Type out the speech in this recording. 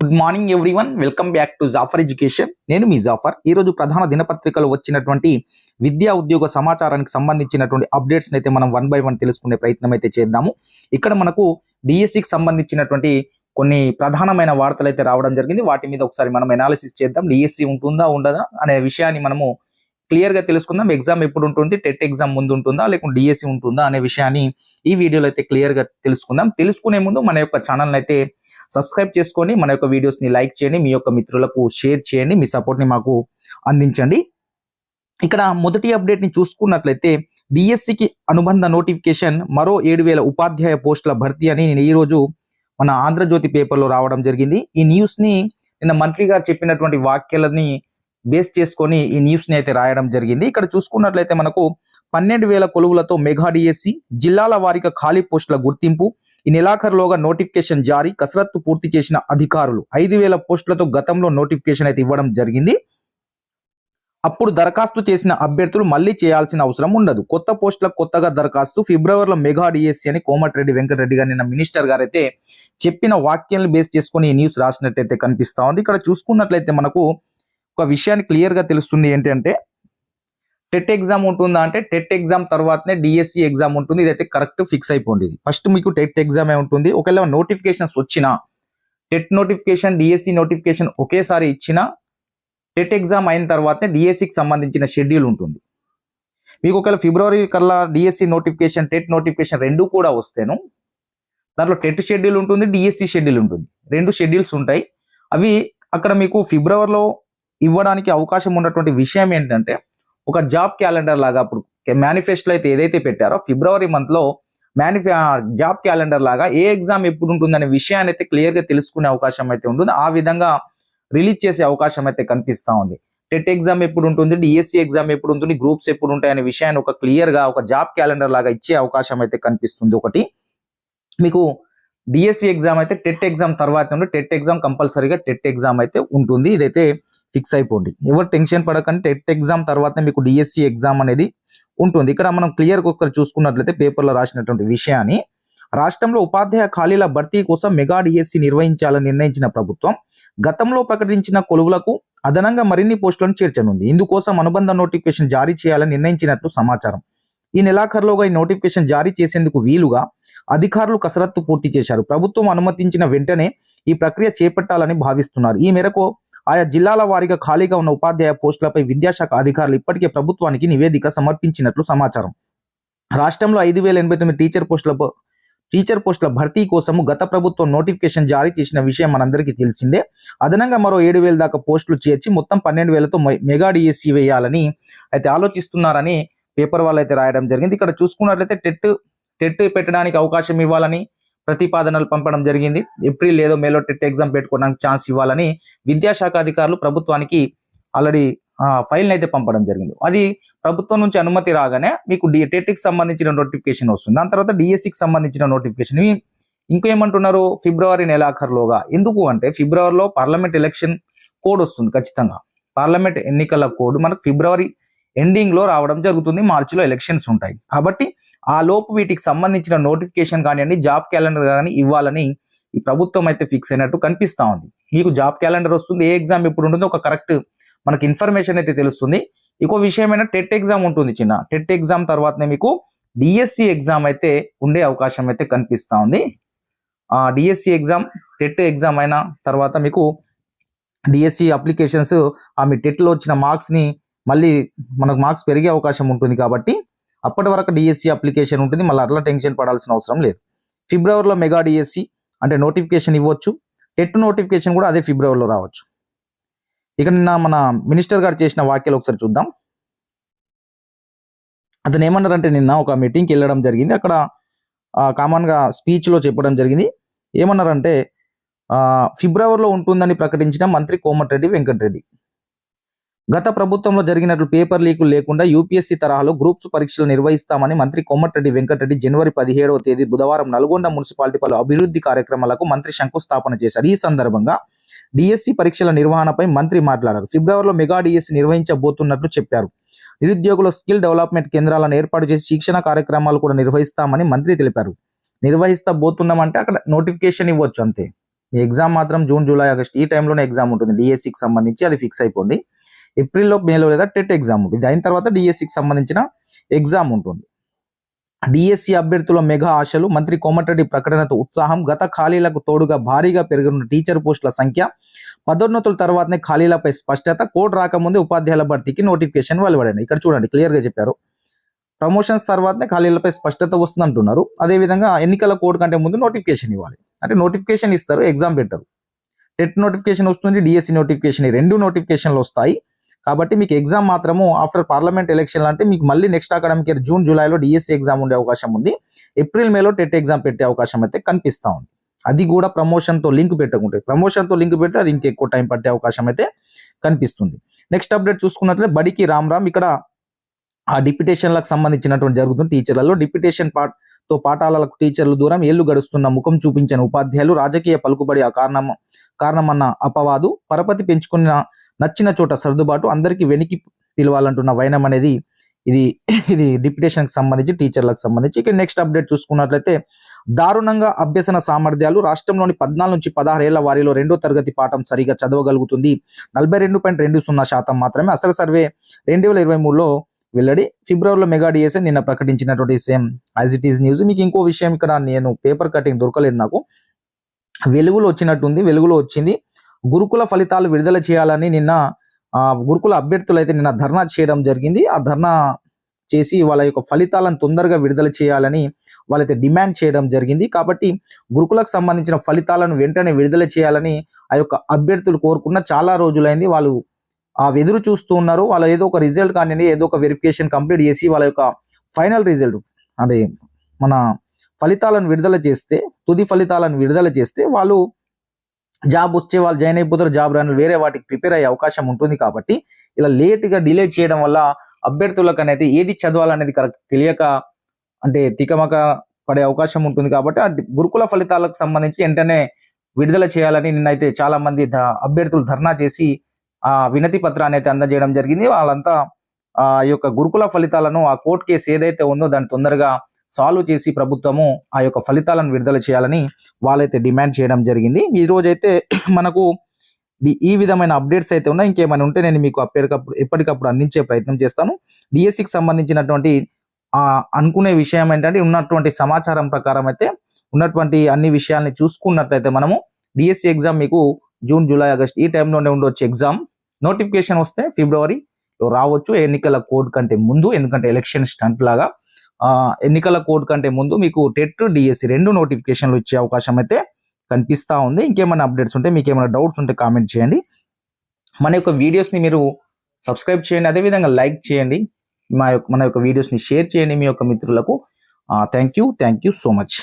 Good morning everyone welcome back to Jafar education నేను మీ జాఫర్ ఈ రోజు ప్రధాన దినపత్రికలు వచ్చినటువంటి విద్యా ఉద్యోగ సమాచారానికి సంబంధించినటువంటి అప్డేట్స్ అయితే మనం వన్ బై వన్ తెలుసుకునే ప్రయత్నం అయితే చేద్దాము. ఇక్కడ మనకు డిఎస్సికి సంబంధించినటువంటి కొన్ని ప్రధానమైన వార్తలు అయితే రావడం జరిగింది. వాటి మీద ఒకసారి మనం ఎనాలిసిస్ చేద్దాం. డిఎస్సి ఉంటుందా ఉండదా అనే విషయాన్ని మనము క్లియర్గా తెలుసుకుందాం. ఎగ్జామ్ ఎప్పుడు ఉంటుంది? టెట్ ఎగ్జామ్ ముందు ఉంటుందా? లేకుంటే డిఎస్సి ఉంటుందా అనే విషయాన్ని ఈ వీడియోలో అయితే క్లియర్గా తెలుసుకుందాం. తెలుసుకునే ముందు మన యొక్క ఛానల్ అయితే సబ్స్క్రైబ్ చేసుకొని మన యొక్క వీడియోస్ని లైక్ చేయండి మీ యొక్క మిత్రులకు షేర్ చేయండి మీ సపోర్ట్ని మాకు అందించండి. ఇక్కడ మొదటి అప్డేట్ని చూసుకున్నట్లయితే డిఎస్సికి అనుబంధ నోటిఫికేషన్ మరో ఏడు వేల ఉపాధ్యాయ పోస్టుల భర్తీ అని నేను ఈ రోజు మన ఆంధ్రజ్యోతి పేపర్లో రావడం జరిగింది. ఈ న్యూస్ని నిన్న మంత్రి గారు చెప్పినటువంటి వాక్యాలని బేస్ చేసుకొని ఈ న్యూస్ని అయితే రాయడం జరిగింది. ఇక్కడ చూసుకున్నట్లయితే మనకు పన్నెండు వేల కొలువులతో మెగా డిఎస్సి జిల్లాల వారీగా ఖాళీ పోస్టుల గుర్తింపు ఈ నెలాఖరులోగా నోటిఫికేషన్ జారీ కసరత్తు పూర్తి చేసిన అధికారులు ఐదు వేల పోస్టులతో గతంలో నోటిఫికేషన్ అయితే ఇవ్వడం జరిగింది. అప్పుడు దరఖాస్తు చేసిన అభ్యర్థులు మళ్ళీ చేయాల్సిన అవసరం ఉండదు. కొత్త పోస్టుల కొత్తగా దరఖాస్తు ఫిబ్రవరిలో మెగా డిఎస్సి అని కోమటిరెడ్డి వెంకటరెడ్డి గారు నిన్న మినిస్టర్ గారు అయితే చెప్పిన వాక్యాలను బేస్ చేసుకొని ఈ న్యూస్ రాసినట్లయితే కనిపిస్తా ఉంది. ఇక్కడ చూసుకున్నట్లయితే మనకు ఒక విషయాన్ని క్లియర్గా తెలుస్తుంది ఏంటంటే టెట్ ఎగ్జామ్ ఉంటుందా అంటే టెట్ ఎగ్జామ్ తర్వాతనే డిఎస్సి ఎగ్జామ్ ఉంటుంది. ఇదైతే కరెక్ట్ ఫిక్స్ అయిపోయింది ఇది. ఫస్ట్ మీకు టెట్ ఎగ్జామే ఉంటుంది. ఒకవేళ నోటిఫికేషన్స్ వచ్చినా టెట్ నోటిఫికేషన్ డిఎస్సి నోటిఫికేషన్ ఒకేసారి ఇచ్చినా టెట్ ఎగ్జామ్ అయిన తర్వాతనే డిఎస్సికి సంబంధించిన షెడ్యూల్ ఉంటుంది. మీకు ఒకవేళ ఫిబ్రవరి కల్లా డిఎస్సి నోటిఫికేషన్ టెట్ నోటిఫికేషన్ రెండు కూడా వస్తేను దాంట్లో టెట్ షెడ్యూల్ ఉంటుంది డిఎస్సి షెడ్యూల్ ఉంటుంది. రెండు షెడ్యూల్స్ ఉంటాయి. అవి అక్కడ మీకు ఫిబ్రవరిలో ఇవ్వడానికి అవకాశం ఉన్నటువంటి విషయం ఏంటంటే ఒక జాబ్ క్యాలెండర్ లాగా అప్పుడు మేనిఫెస్టోలో అయితే ఏదైతే పెట్టారో ఫిబ్రవరి మంత్లో మేనిఫె జాబ్ క్యాలెండర్ లాగా ఏ ఎగ్జామ్ ఎప్పుడు ఉంటుందనే విషయాన్ని అయితే క్లియర్గా తెలుసుకునే అవకాశం అయితే ఉంటుంది. ఆ విధంగా రిలీజ్ చేసే అవకాశం అయితే కనిపిస్తూ ఉంది. టెట్ ఎగ్జామ్ ఎప్పుడు ఉంటుంది? డిఎస్సి ఎగ్జామ్ ఎప్పుడు ఉంటుంది? గ్రూప్స్ ఎప్పుడు ఉంటాయనే విషయాన్ని ఒక క్లియర్గా ఒక జాబ్ క్యాలెండర్ లాగా ఇచ్చే అవకాశం అయితే కనిపిస్తుంది ఒకటి. మీకు డిఎస్సి ఎగ్జామ్ అయితే టెట్ ఎగ్జామ్ తర్వాత టెట్ ఎగ్జామ్ కంపల్సరీగా టెట్ ఎగ్జామ్ అయితే ఉంటుంది. ఇదైతే ఫిక్స్ అయిపోండి. ఎవరు టెన్షన్ పడకండి. టెట్ ఎగ్జామ్ తర్వాత మీకు డిఎస్సి ఎగ్జామ్ అనేది ఉంటుంది. ఇక్కడ మనం క్లియర్ ఒకసారి చూసుకున్నట్లయితే పేపర్లో రాసినటువంటి విషయాన్ని రాష్ట్రంలో ఉపాధ్యాయ ఖాళీల భర్తీ కోసం మెగా డిఎస్సి నిర్వహించాలని నిర్ణయించిన ప్రభుత్వం గతంలో ప్రకటించిన కొలువులకు అదనంగా మరిన్ని పోస్టులను చేర్చనుంది. ఇందుకోసం అనుబంధ నోటిఫికేషన్ జారీ చేయాలని నిర్ణయించినట్లు సమాచారం. ఈ నెలాఖరులోగా ఈ నోటిఫికేషన్ జారీ చేసేందుకు వీలుగా అధికారులు కసరత్తు పూర్తి చేశారు. ప్రభుత్వం అనుమతించిన వెంటనే ఈ ప్రక్రియ చేపట్టాలని భావిస్తున్నారు. ఈ మేరకు ఆయా జిల్లాల వారీగా ఖాళీగా ఉన్న ఉపాధ్యాయ పోస్టులపై విద్యాశాఖ అధికారులు ఇప్పటికే ప్రభుత్వానికి నివేదిక సమర్పించినట్లు సమాచారం. రాష్ట్రంలో ఐదు వేల ఎనభై తొమ్మిది టీచర్ పోస్టుల టీచర్ పోస్టుల భర్తీ కోసము గత ప్రభుత్వం నోటిఫికేషన్ జారీ చేసిన విషయం మనందరికీ తెలిసిందే. అదనంగా మరో ఏడు వేల దాకా పోస్టులు చేర్చి మొత్తం పన్నెండు వేలతో మె- మెగా డిఎస్సి వేయాలని అయితే ఆలోచిస్తున్నారని పేపర్ వాళ్ళు అయితే రాయడం జరిగింది. ఇక్కడ చూసుకున్నట్లయితే టెట్ టెట్ పెట్టడానికి అవకాశం ఇవ్వాలని ప్రతిపాదనలు పంపడం జరిగింది. ఏప్రిల్ ఏదో మేలో టెట్ ఎగ్జామ్ పెట్టుకోవడానికి ఛాన్స్ ఇవ్వాలని విద్యాశాఖ అధికారులు ప్రభుత్వానికి ఆల్రెడీ ఫైల్ని అయితే పంపడం జరిగింది. అది ప్రభుత్వం నుంచి అనుమతి రాగానే మీకు డి టెట్కి సంబంధించిన నోటిఫికేషన్ వస్తుంది. దాని తర్వాత డిఎస్సికి సంబంధించిన నోటిఫికేషన్. ఇంకేమంటున్నారు ఫిబ్రవరి నెలాఖరులోగా. ఎందుకు అంటే ఫిబ్రవరిలో పార్లమెంట్ ఎలక్షన్ కోడ్ వస్తుంది ఖచ్చితంగా. పార్లమెంట్ ఎన్నికల కోడ్ మనకు ఫిబ్రవరి ఎండింగ్లో రావడం జరుగుతుంది. మార్చిలో ఎలక్షన్స్ ఉంటాయి. కాబట్టి ఆ లోపు వీటికి సంబంధించిన నోటిఫికేషన్ కానివ్వండి జాబ్ క్యాలెండర్ కానీ ఇవ్వాలని ఈ ప్రభుత్వం అయితే ఫిక్స్ అయినట్టు కనిపిస్తా ఉంది. మీకు జాబ్ క్యాలెండర్ వస్తుంది ఏ ఎగ్జామ్ ఎప్పుడు ఉంటుందో ఒక కరెక్ట్ మనకి ఇన్ఫర్మేషన్ అయితే తెలుస్తుంది. ఇంకో విషయమైన టెట్ ఎగ్జామ్ ఉంటుంది చిన్న. టెట్ ఎగ్జామ్ తర్వాతనే మీకు డిఎస్సి ఎగ్జామ్ అయితే ఉండే అవకాశం అయితే కనిపిస్తూ ఉంది. ఆ డిఎస్సి ఎగ్జామ్ టెట్ ఎగ్జామ్ అయిన తర్వాత మీకు డిఎస్సి అప్లికేషన్స్ ఆ మీ టెట్లో వచ్చిన మార్క్స్ని మళ్ళీ మనకు మార్క్స్ పెరిగే అవకాశం ఉంటుంది కాబట్టి అప్పటి వరకు డిఎస్సి అప్లికేషన్ ఉంటుంది. మళ్ళీ అట్లా టెన్షన్ పడాల్సిన అవసరం లేదు. ఫిబ్రవరిలో మెగా డిఎస్సి అంటే నోటిఫికేషన్ ఇవ్వచ్చు. టెట్ నోటిఫికేషన్ కూడా అదే ఫిబ్రవరిలో రావచ్చు. ఇక నిన్న మన మినిస్టర్ గారు చేసిన వ్యాఖ్యలు ఒకసారి చూద్దాం. అతను ఏమన్నారంటే నిన్న ఒక మీటింగ్కి వెళ్ళడం జరిగింది. అక్కడ కామన్గా స్పీచ్లో చెప్పడం జరిగింది. ఏమన్నారంటే ఫిబ్రవరిలో ఉంటుందని ప్రకటించిన మంత్రి కోమటిరెడ్డి వెంకటరెడ్డి. గత ప్రభుత్వంలో జరిగినట్లు పేపర్ లీకులు లేకుండా యూపీఎస్సీ తరహాలో గ్రూప్స్ పరీక్షలు నిర్వహిస్తామని మంత్రి కోమటిరెడ్డి వెంకటరెడ్డి జనవరి పదిహేడవ తేదీ బుధవారం నల్గొండ మున్సిపాలిటీ పలు అభివృద్ధి కార్యక్రమాలకు మంత్రి శంకుస్థాపన చేశారు. ఈ సందర్భంగా డిఎస్సి పరీక్షల నిర్వహణపై మంత్రి మాట్లాడారు. ఫిబ్రవరిలో మెగా డిఎస్సి నిర్వహించబోతున్నట్లు చెప్పారు. నిరుద్యోగుల స్కిల్ డెవలప్మెంట్ కేంద్రాలను ఏర్పాటు చేసి శిక్షణ కార్యక్రమాలు కూడా నిర్వహిస్తామని మంత్రి తెలిపారు. నిర్వహిస్తా పోతున్నామంటే అక్కడ నోటిఫికేషన్ ఇవ్వచ్చు అంతే. ఎగ్జామ్ మాత్రం జూన్ జూలై ఆగస్ట్ ఈ టైంలోనే ఎగ్జామ్ ఉంటుంది. డిఎస్సికి సంబంధించి అది ఫిక్స్ అయిపోండి. ఏప్రిల్లో మేలో లేదా టెట్ ఎగ్జామ్ ఉంటుంది. ఇది అయిన తర్వాత డిఎస్సికి సంబంధించిన ఎగ్జామ్ ఉంటుంది. డిఎస్సి అభ్యర్థుల మెగా ఆశలు మంత్రి కోమటిరెడ్డి ప్రకటనతో ఉత్సాహం గత ఖాళీలకు తోడుగా భారీగా పెరుగుతున్న టీచర్ పోస్టుల సంఖ్య పదోన్నతుల తర్వాతనే ఖాళీలపై స్పష్టత కోడ్ రాకముందే ఉపాధ్యాయుల భర్తీకి నోటిఫికేషన్ వెలువడండి ఇక్కడ చూడండి క్లియర్గా చెప్పారు. ప్రమోషన్స్ తర్వాతనే ఖాళీలపై స్పష్టత వస్తుంది అంటున్నారు అదేవిధంగా ఎన్నికల కోడ్ కంటే ముందు నోటిఫికేషన్ ఇవ్వాలి. అంటే నోటిఫికేషన్ ఇస్తారు ఎగ్జామ్ పెట్టరు. టెట్ నోటిఫికేషన్ వస్తుంది డిఎస్సి నోటిఫికేషన్ ఈ రెండు నోటిఫికేషన్లు వస్తాయి. కాబట్టి మీకు ఎగ్జామ్ మాత్రము ఆఫ్టర్ పార్లమెంట్ ఎలక్షన్ అంటే మీకు మళ్ళీ నెక్స్ట్ అకాడమిక్ ఇయర్ జూన్ జూలైలో డిఎస్సి ఎగ్జామ్ ఉండే అవకాశం ఉంది. ఏప్రిల్ మేలో టెట్ ఎగ్జామ్ పెట్టే అవకాశం అయితే కనిపిస్తూ ఉంది. అది కూడా ప్రమోషన్తో లింక్ పెట్టకుంటే ప్రమోషన్తో లింక్ పెడితే అది ఇంకెక్కువ టైం పట్టే అవకాశం అయితే కనిపిస్తుంది. నెక్స్ట్ అప్డేట్ చూసుకున్నట్లయితే బడికి రామ్ రామ్ ఇక్కడ ఆ డిప్యుటేషన్లకు సంబంధించినటువంటి జరుగుతుంది. టీచర్లలో డిప్యుటేషన్ పాట్తో పాఠాలకు టీచర్లు దూరం ఏళ్ళు గడుస్తున్న ముఖం చూపించిన ఉపాధ్యాయులు రాజకీయ పలుకుబడి ఆ కారణం కారణమన్న అపవాదు పరపతి పెంచుకున్న నచ్చిన చోట సర్దుబాటు అందరికీ వెనికి పిలవాలంటున్న వైనం అనేది ఇది ఇది డిప్యుటేషన్కి సంబంధించి టీచర్లకు సంబంధించి. ఇక నెక్స్ట్ అప్డేట్ చూసుకున్నట్లయితే దారుణంగా అభ్యసన సామర్థ్యాలు రాష్ట్రంలోని పద్నాలుగు నుంచి పదహారు ఏళ్ళ వారిలో రెండో తరగతి పాఠం సరిగా చదవగలుగుతుంది. నలభై రెండు పాయింట్ రెండు సున్నా శాతం మాత్రమే అసలు సర్వే రెండు వేల ఇరవై మూడులో వెల్లడి. ఫిబ్రవరిలో మెగా డిఎస్ఏ నిన్న ప్రకటించినటువంటి same as it is news మీకు ఇంకో విషయం ఇక్కడ నేను పేపర్ కటింగ్ దొరకలేదు నాకు. వెలుగులో వచ్చినట్టుంది వెలుగులో వచ్చింది. గురుకుల ఫలితాలు విడుదల చేయాలని నిన్న గురుకుల అభ్యర్థులు అయితే నిన్న ధర్నా చేయడం జరిగింది. ఆ ధర్నా చేసి వాళ్ళ యొక్క ఫలితాలను తొందరగా విడుదల చేయాలని వాళ్ళైతే డిమాండ్ చేయడం జరిగింది. కాబట్టి గురుకులకు సంబంధించిన ఫలితాలను వెంటనే విడుదల చేయాలని ఆ యొక్క అభ్యర్థులు కోరుకున్న చాలా రోజులైంది. వాళ్ళు ఆ ఎదురు చూస్తూ ఉన్నారు. వాళ్ళ ఏదో ఒక రిజల్ట్ కానీ ఏదో ఒక వెరిఫికేషన్ కంప్లీట్ చేసి వాళ్ళ యొక్క ఫైనల్ రిజల్ట్ అంటే మన ఫలితాలను విడుదల చేస్తే తుది ఫలితాలను విడుదల చేస్తే వాళ్ళు జాబ్ వచ్చే వాళ్ళు జాయిన్ అయిపోతారు జాబ్ రాని వేరే వాటికి ప్రిపేర్ అయ్యే అవకాశం ఉంటుంది కాబట్టి ఇలా లేట్గా డిలే చేయడం వల్ల అభ్యర్థులకు అనేది ఏది చదవాలనేది కరెక్ట్ తెలియక అంటే తికమక పడే అవకాశం ఉంటుంది కాబట్టి ఆ గురుకుల ఫలితాలకు సంబంధించి వెంటనే విడుదల చేయాలని నిన్నైతే చాలా మంది అభ్యర్థులు ధర్నా చేసి ఆ వినతి పత్రాన్ని అయితే అందజేయడం జరిగింది. వాళ్ళంతా ఆ యొక్క గురుకుల ఫలితాలను ఆ కోర్టు కేసు ఏదైతే ఉందో దాన్ని తొందరగా సాల్వ్ చేసి ప్రభుత్వము ఆ యొక్క ఫలితాలను విడుదల చేయాలని వాళ్ళైతే డిమాండ్ చేయడం జరిగింది. ఈ రోజైతే మనకు ఈ విధమైన అప్డేట్స్ అయితే ఉన్నాయి. ఇంకేమైనా ఉంటే నేను మీకు అప్పటికప్పుడు ఎప్పటికప్పుడు అందించే ప్రయత్నం చేస్తాను. డిఎస్సికి సంబంధించినటువంటి అనుకునే విషయం ఏంటంటే ఉన్నటువంటి సమాచారం ప్రకారం అయితే ఉన్నటువంటి అన్ని విషయాల్ని చూసుకున్నట్లయితే మనము డిఎస్సి ఎగ్జామ్ మీకు జూన్ జూలై ఆగస్ట్ ఈ టైంలోనే ఉండొచ్చు ఎగ్జామ్. నోటిఫికేషన్ వస్తే ఫిబ్రవరిలో రావచ్చు. ఎన్నికల కోడ్ కంటే ముందు ఎందుకంటే ఎలక్షన్ స్టంట్ లాగా. ఎన్నికల కోడ్ కంటే ముందు మీకు టెట్ డిఎస్సి రెండు నోటిఫికేషన్లు ఇచ్చే అవకాశం అయితే కనిపిస్తా ఉంది. ఇంకేమైనా అప్డేట్స్ ఉంటే మీకు ఏమైనా డౌట్స్ ఉంటే కామెంట్ చేయండి. మన యొక్క వీడియోస్ని మీరు సబ్స్క్రైబ్ చేయండి. అదేవిధంగా లైక్ చేయండి. మా యొక్క మన యొక్క వీడియోస్ని షేర్ చేయండి మీ యొక్క మిత్రులకు. Thank you. Thank you so much.